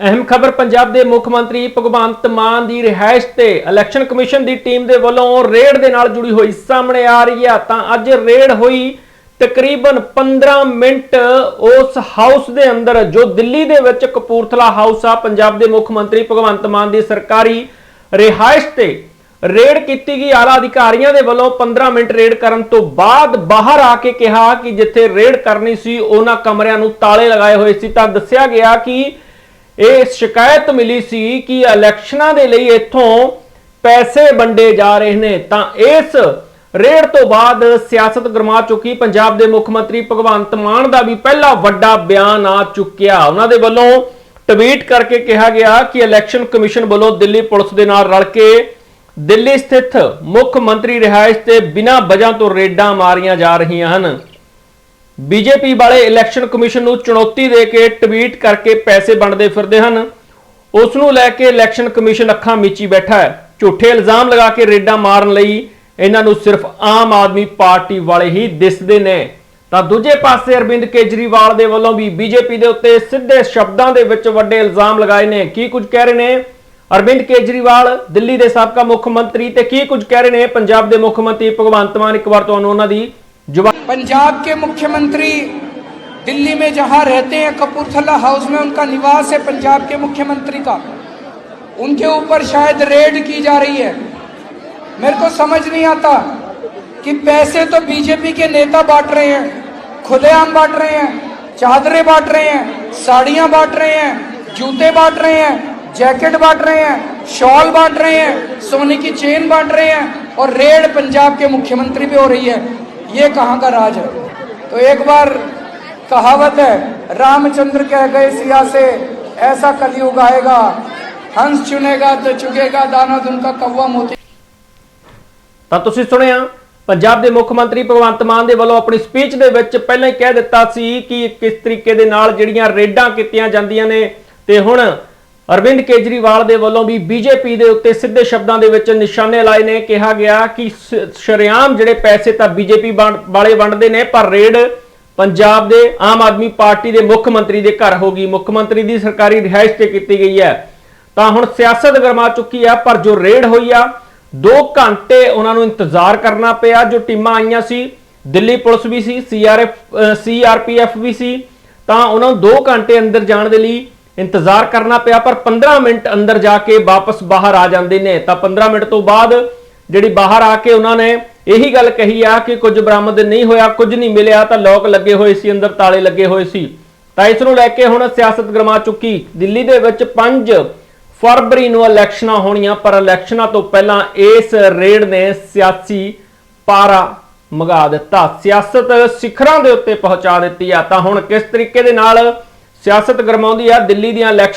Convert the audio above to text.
ਅਹਿਮ ਖਬਰ ਪੰਜਾਬ ਦੇ ਮੁੱਖ ਮੰਤਰੀ ਭਗਵੰਤ ਮਾਨ ਦੀ ਰਿਹਾਇਸ਼ ਤੇ ਇਲੈਕਸ਼ਨ ਕਮਿਸ਼ਨ ਦੀ ਟੀਮ ਦੇ ਵੱਲੋਂ ਰੇਡ ਦੇ ਨਾਲ ਜੁੜੀ ਹੋਈ ਸਾਹਮਣੇ ਆ ਰਹੀ ਹੈ। ਤਾਂ ਅੱਜ ਰੇਡ ਹੋਈ ਤਕਰੀਬਨ 15 ਮਿੰਟ ਉਸ ਹਾਊਸ ਦੇ ਅੰਦਰ, ਜੋ ਦਿੱਲੀ ਦੇ ਵਿੱਚ ਕਪੂਰਥਲਾ ਹਾਊਸ ਆ। ਪੰਜਾਬ ਦੇ ਮੁੱਖ ਮੰਤਰੀ ਭਗਵੰਤ ਮਾਨ ਦੀ ਸਰਕਾਰੀ ਰਿਹਾਇਸ਼ ਤੇ ਰੇਡ ਕੀਤੀ ਗਈ। ਆਲਾ ਅਧਿਕਾਰੀਆਂ ਦੇ ਵੱਲੋਂ 15 ਮਿੰਟ ਰੇਡ ਕਰਨ ਤੋਂ ਬਾਅਦ ਬਾਹਰ ਆ ਕੇ ਕਿਹਾ ਕਿ ਜਿੱਥੇ ਰੇਡ ਕਰਨੀ ਸੀ, ਉਹਨਾਂ ਕਮਰਿਆਂ ਨੂੰ ਤਾਲੇ ਲਗਾਏ ਹੋਏ ਸੀ। ਤਾਂ ਦੱਸਿਆ ਗਿਆ ਕਿ ਇਹ ਸ਼ਿਕਾਇਤ ਮਿਲੀ ਸੀ ਕਿ ਇਲੈਕਸ਼ਨਾਂ ਦੇ ਲਈ ਇੱਥੋਂ ਪੈਸੇ ਵੰਡੇ ਜਾ ਰਹੇ ਨੇ। ਤਾਂ ਇਸ ਰੇਡ ਤੋਂ ਬਾਅਦ ਸਿਆਸਤ ਗਰਮਾ ਚੁੱਕੀ। ਪੰਜਾਬ ਦੇ ਮੁੱਖ ਮੰਤਰੀ ਭਗਵੰਤ ਮਾਨ ਦਾ ਵੀ ਪਹਿਲਾ ਵੱਡਾ ਬਿਆਨ ਆ ਚੁੱਕਿਆ। ਉਹਨਾਂ ਦੇ ਵੱਲੋਂ ਟਵੀਟ ਕਰਕੇ ਕਿਹਾ ਗਿਆ ਕਿ ਇਲੈਕਸ਼ਨ ਕਮਿਸ਼ਨ ਵੱਲੋਂ ਦਿੱਲੀ ਪੁਲਿਸ ਦੇ ਨਾਲ ਰਲ ਕੇ ਦਿੱਲੀ ਸਥਿਤ ਮੁੱਖ ਮੰਤਰੀ ਰਿਹਾਇਸ਼ ਤੇ ਬਿਨਾਂ ਵਜ੍ਹਾ ਤੋਂ ਰੇਡਾਂ ਮਾਰੀਆਂ ਜਾ ਰਹੀਆਂ ਹਨ। ਬੀਜੇਪੀ ਵਾਲੇ ਇਲੈਕਸ਼ਨ ਕਮਿਸ਼ਨ ਨੂੰ ਚੁਣੌਤੀ ਦੇ ਕੇ ਟਵੀਟ ਕਰਕੇ ਪੈਸੇ ਵੰਡਦੇ ਫਿਰਦੇ ਹਨ। ਉਸ ਨੂੰ ਲੈ ਕੇ ਇਲੈਕਸ਼ਨ ਕਮਿਸ਼ਨ ਅੱਖਾਂ ਮੀਚੀ ਬੈਠਾ ਹੈ। ਝੂਠੇ ਇਲਜ਼ਾਮ ਲਗਾ ਕੇ ਰੇਡਾਂ ਮਾਰਨ ਲਈ ਇਹਨਾਂ ਨੂੰ ਸਿਰਫ ਆਮ ਆਦਮੀ ਪਾਰਟੀ ਵਾਲੇ ਹੀ ਦਿਸਦੇ ਨੇ। ਤਾਂ ਦੂਜੇ ਪਾਸੇ ਅਰਵਿੰਦ ਕੇਜਰੀਵਾਲ ਦੇ ਵੱਲੋਂ ਵੀ ਬੀਜੇਪੀ ਦੇ ਉੱਤੇ ਸਿੱਧੇ ਸ਼ਬਦਾਂ ਦੇ ਵਿੱਚ ਵੱਡੇ ਇਲਜ਼ਾਮ ਲਗਾਏ ਨੇ। ਕੀ ਕੁਝ ਕਹਿ ਰਹੇ ਨੇ? ਅਰਵਿੰਦ ਕੇਜਰੀਵਾਲ, ਦਿੱਲੀ ਦੇ ਸਾਬਕਾ ਮੁੱਖ ਮੰਤਰੀ ਤੇ ਕੀ ਕੁਝ ਕਹਿ ਰਹੇ ਨੇ? ਪੰਜਾਬ ਦੇ ਮੁੱਖ ਮੰਤਰੀ ਭਗਵੰਤ ਮਾਨ, ਇੱਕ ਵਾਰ ਤੁਹਾਨੂੰ ਉਹਨਾਂ ਦੀ जुबा पंजाब के मुख्यमंत्री दिल्ली में जहाँ रहते हैं, कपूरथला हाउस में उनका निवास है पंजाब के मुख्यमंत्री का। उनके ऊपर शायद रेड की जा रही है। मेरे को समझ नहीं आता कि पैसे तो बीजेपी के नेता बांट रहे हैं, खुलेआम बांट रहे हैं, चादरें बांट रहे हैं, साड़ियाँ बांट रहे हैं, जूते बांट रहे हैं, जैकेट बांट रहे हैं, शॉल बांट रहे हैं, सोने की चेन बांट रहे हैं और रेड पंजाब के मुख्यमंत्री पे हो रही है। ये कहाँ का राज है तो एक बार कहावत है रामचंद्र कह गए सिया से ऐसा कलयुग आएगा हंस चुनेगा तो चुगेगा दाना उनका कौवा मोती ਤਾਂ ਤੁਸੀਂ ਸੁਣਿਆ ਪੰਜਾਬ ਦੇ ਮੁੱਖ ਮੰਤਰੀ ਭਗਵੰਤ ਮਾਨ ਦੇ ਵੱਲੋਂ ਆਪਣੀ ਸਪੀਚ ਦੇ ਵਿੱਚ ਪਹਿਲਾਂ ਹੀ ਕਹਿ ਦਿੱਤਾ ਸੀ ਕਿ ਕਿਸ ਤਰੀਕੇ ਦੇ ਨਾਲ ਜਿਹੜੀਆਂ ਰੇਡਾਂ ਕੀਤੀਆਂ ਜਾਂਦੀਆਂ ਨੇ ਤੇ ਹੁਣ ਅਰਵਿੰਦ ਕੇਜਰੀਵਾਲ ਦੇ ਵੱਲੋਂ ਵੀ ਬੀਜੇਪੀ ਦੇ ਉੱਤੇ ਸਿੱਧੇ ਸ਼ਬਦਾਂ ਦੇ ਵਿੱਚ ਨਿਸ਼ਾਨੇ ਲਾਏ ਨੇ। ਕਿਹਾ ਗਿਆ ਕਿ ਸ- ਸ਼ਰੇਆਮ ਜਿਹੜੇ ਪੈਸੇ ਤਾਂ ਬੀਜੇਪੀ ਵਾਲੇ ਵੰਡਦੇ ਨੇ, ਪਰ ਰੇਡ ਪੰਜਾਬ ਦੇ ਆਮ ਆਦਮੀ ਪਾਰਟੀ ਦੇ ਮੁੱਖ ਮੰਤਰੀ ਦੇ ਘਰ ਹੋ ਗਈ। ਮੁੱਖ ਮੰਤਰੀ ਦੀ ਸਰਕਾਰੀ ਰਿਹਾਇਸ਼ ਤੇ ਕੀਤੀ ਗਈ ਹੈ। ਤਾਂ ਹੁਣ ਸਿਆਸਤ ਗਰਮਾ ਚੁੱਕੀ ਆ, ਪਰ ਜੋ ਰੇਡ ਹੋਈ ਆ 2 ਘੰਟੇ ਉਹਨਾਂ ਨੂੰ ਇੰਤਜ਼ਾਰ ਕਰਨਾ ਪਿਆ। ਜੋ ਟੀਮਾਂ ਆਈਆਂ ਸੀ, ਦਿੱਲੀ ਪੁਲਿਸ ਵੀ ਸੀ ਸੀਆਰਐਫ ਸੀਆਰਪੀਐਫ ਵੀ ਸੀ, ਤਾਂ ਉਹਨਾਂ ਨੂੰ 2 ਘੰਟੇ ਅੰਦਰ ਜਾਣ ਦੇ ਲਈ ਇੰਤਜ਼ਾਰ ਕਰਨਾ ਪਿਆ, ਪਰ 15 ਮਿੰਟ ਅੰਦਰ ਜਾ ਕੇ ਵਾਪਸ ਬਾਹਰ ਆ ਜਾਂਦੇ ਨੇ। ਤਾਂ 15 ਮਿੰਟ ਤੋਂ ਬਾਅਦ ਜਿਹੜੀ ਬਾਹਰ ਆ ਕੇ ਉਹਨਾਂ ਨੇ ਇਹੀ ਗੱਲ ਕਹੀ ਆ ਕਿ ਕੁਝ ਬਰਾਮਦ ਨਹੀਂ ਹੋਇਆ, ਕੁਝ ਨਹੀਂ ਮਿਲਿਆ, ਤਾਂ ਲੋਕ ਲੱਗੇ ਹੋਏ ਸੀ, ਅੰਦਰ ਤਾਲੇ ਲੱਗੇ ਹੋਏ ਸੀ। ਤਾਂ ਇਸ ਨੂੰ ਲੈ ਕੇ ਹੁਣ ਸਿਆਸਤ ਗਰਮਾ ਚੁੱਕੀ। ਦਿੱਲੀ ਦੇ ਵਿੱਚ 5 ਫਰਵਰੀ ਨੂੰ ਇਲੈਕਸ਼ਨਾਂ ਹੋਣੀਆਂ, ਪਰ ਇਲੈਕਸ਼ਨਾਂ ਤੋਂ ਪਹਿਲਾਂ ਇਸ ਰੇਡ ਨੇ ਸਿਆਸੀ ਪਾਰਾ ਮਗਾ ਦਿੱਤਾ। ਸਿਆਸਤ ਸਿਖਰਾਂ ਦੇ ਉੱਤੇ ਪਹੁੰਚਾ ਦਿੱਤੀ ਆ। ਤਾਂ ਹੁਣ ਕਿਸ ਤਰੀਕੇ ਦੇ ਨਾਲ ਸਿਆਸਤ ਗਰਮਾਉਂਦੀ ਆ ਦਿੱਲੀ ਦੀਆਂ ਇਲੈਕਸ਼ਨ